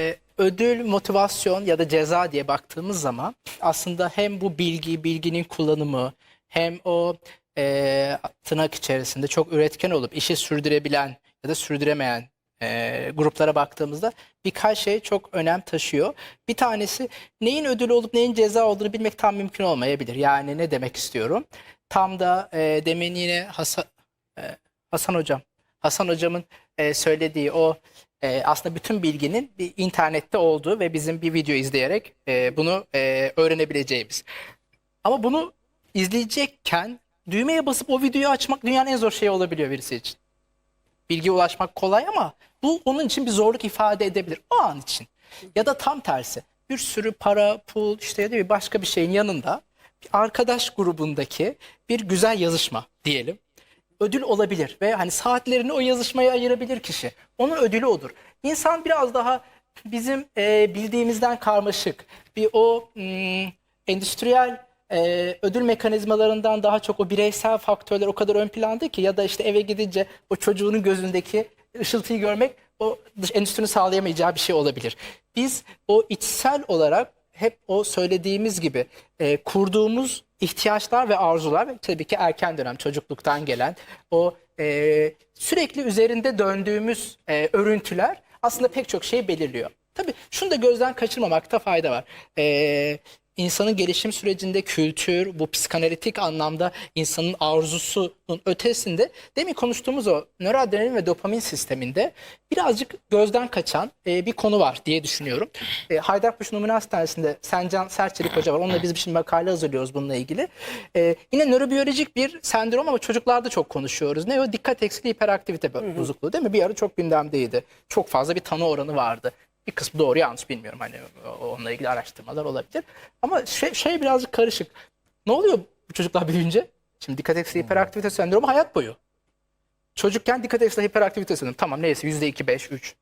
E, ödül, motivasyon ya da ceza diye baktığımız zaman aslında hem bu bilgi, bilginin kullanımı hem o e, tırnak içerisinde çok üretken olup işi sürdürebilen ya da sürdüremeyen e, gruplara baktığımızda birkaç şey çok önem taşıyor. Bir tanesi neyin ödül olup neyin ceza olduğunu bilmek tam mümkün olmayabilir. Yani ne demek istiyorum? Tam da e, demin yine Hasan, e, Hasan Hocam, Hasan Hocam'ın e, söylediği o e, aslında bütün bilginin bir internette olduğu ve bizim bir video izleyerek e, bunu e, öğrenebileceğimiz. Ama bunu izleyecekken düğmeye basıp o videoyu açmak dünyanın en zor şeyi olabiliyor birisi için. Bilgiye ulaşmak kolay ama bu onun için bir zorluk ifade edebilir o an için. Ya da tam tersi bir sürü para, pul işte ya da bir başka bir şeyin yanında bir arkadaş grubundaki bir güzel yazışma diyelim ödül olabilir ve hani saatlerini o yazışmaya ayırabilir kişi. Onun ödülü odur. İnsan biraz daha bizim e, bildiğimizden karmaşık bir o hmm, endüstriyel e, ödül mekanizmalarından daha çok o bireysel faktörler o kadar ön planda ki ya da işte eve gidince o çocuğunun gözündeki ışıltıyı görmek o dış endüstrinin sağlayamayacağı bir şey olabilir. Biz o içsel olarak hep o söylediğimiz gibi e, kurduğumuz ihtiyaçlar ve arzular ve tabii ki erken dönem çocukluktan gelen o e, sürekli üzerinde döndüğümüz e, örüntüler aslında pek çok şey belirliyor. Tabii şunu da gözden kaçırmamakta fayda var. E, insanın gelişim sürecinde kültür, bu psikanalitik anlamda insanın arzusunun ötesinde demin konuştuğumuz o nöroadrenalin ve dopamin sisteminde birazcık gözden kaçan e, bir konu var diye düşünüyorum. E, Haydarpaşa Numune Hastanesi'nde Sencan Serçelik Hoca var. Onunla biz şimdi makale hazırlıyoruz bununla ilgili. E, yine nörobiyolojik bir sendrom ama çocuklarda çok konuşuyoruz. Ne o? Dikkat eksikliği hiperaktivite bozukluğu değil mi? Bir ara çok gündemdeydi. Çok fazla bir tanı oranı vardı. Bir kısmı doğru yanlış bilmiyorum. Hani onunla ilgili araştırmalar olabilir. Ama şey, şey birazcık karışık. Ne oluyor bu çocuklar büyüyünce? Şimdi dikkat eksikliği hiperaktivite sendromu hayat boyu. Çocukken dikkat eksikliği hiperaktivite sendromu. Tamam neyse yüzde iki, beş, üç.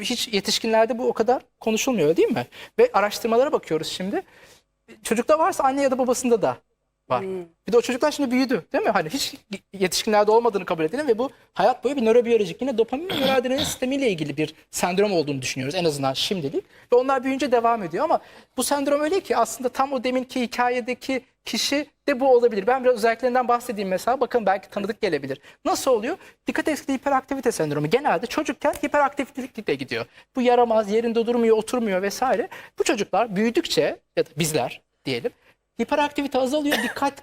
Hiç yetişkinlerde bu o kadar konuşulmuyor değil mi? Ve araştırmalara bakıyoruz şimdi. Çocukta varsa anne ya da babasında da var. Bir de o çocuklar şimdi büyüdü değil mi? Hani hiç yetişkinlerde olmadığını kabul edelim ve bu hayat boyu bir nörobiyolojik yine dopamin ve sistemiyle ilgili bir sendrom olduğunu düşünüyoruz en azından şimdilik. Ve onlar büyüyünce devam ediyor ama bu sendrom öyle ki aslında tam o deminki hikayedeki kişi de bu olabilir. Ben biraz özelliklerinden bahsedeyim mesela. Bakın belki tanıdık gelebilir. Nasıl oluyor? Dikkat eksikliği hiperaktivite sendromu genelde çocukken hiperaktiflikle gidiyor. Bu yaramaz, yerinde durmuyor, oturmuyor vesaire. Bu çocuklar büyüdükçe ya da bizler diyelim hiperaktivite azalıyor, dikkat